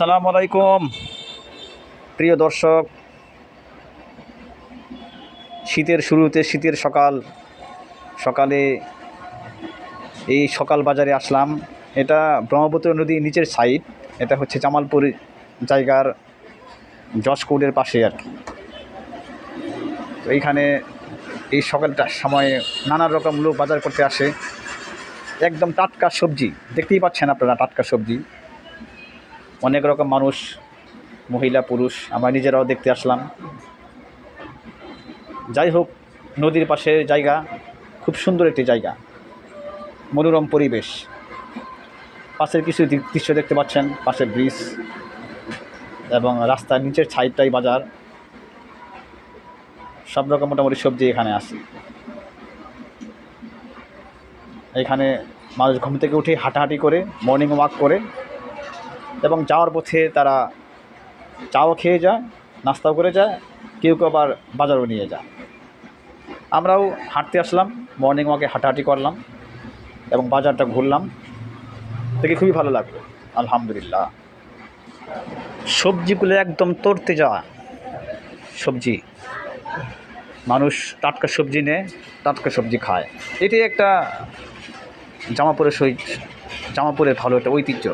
সালাম আলাইকুম। প্রিয় দর্শক, শীতের শুরুতে শীতের সকাল, সকালে এই সকাল বাজারে আসলাম। এটা ব্রহ্মপুত্র নদীর নিচের সাইড এটা হচ্ছে জামালপুর জায়গার জসকোটের পাশে আর কি। তো এইখানে এই সকালটার সময়ে নানা রকম লোক বাজার করতে আসে। একদম টাটকা সবজি, দেখতেই পাচ্ছেন আপনারা টাটকা সবজি। অনেক রকম মানুষ, মহিলা, পুরুষ, আমরা নিজেরাও দেখতে আসলাম। যাই হোক, নদীর পাশে জায়গা, খুব সুন্দর একটি জায়গা, মনোরম পরিবেশ। পাশের কিছু দৃশ্য দেখতে পাচ্ছেন, পাশে ব্রিজ এবং রাস্তার নিচের সাইডটাই বাজার। সব রকম মোটামুটি সবজি এখানে আছে। এখানে মানুষ ঘুম থেকে উঠে হাঁটাহাঁটি করে মর্নিং ওয়াক করে। এবং যাওয়ার পথে তারা চাও খেয়ে যায়, নাস্তাও করে যায়, কেউ কেউ আবার বাজারও নিয়ে যায়। আমরাও হাঁটতে আসলাম মর্নিং ওয়াকে হাঁটাহাঁটি করলাম এবং বাজারটা ঘুরলাম। দেখে খুবই ভালো লাগল, আলহামদুলিল্লাহ। সবজিগুলো একদম তরতে যাওয়া, সবজি। মানুষ টাটকা সবজি নেয় টাটকা সবজি খায়। এটি একটা জামাপুরের সই জামাপুরের ভালো একটা ঐতিহ্য।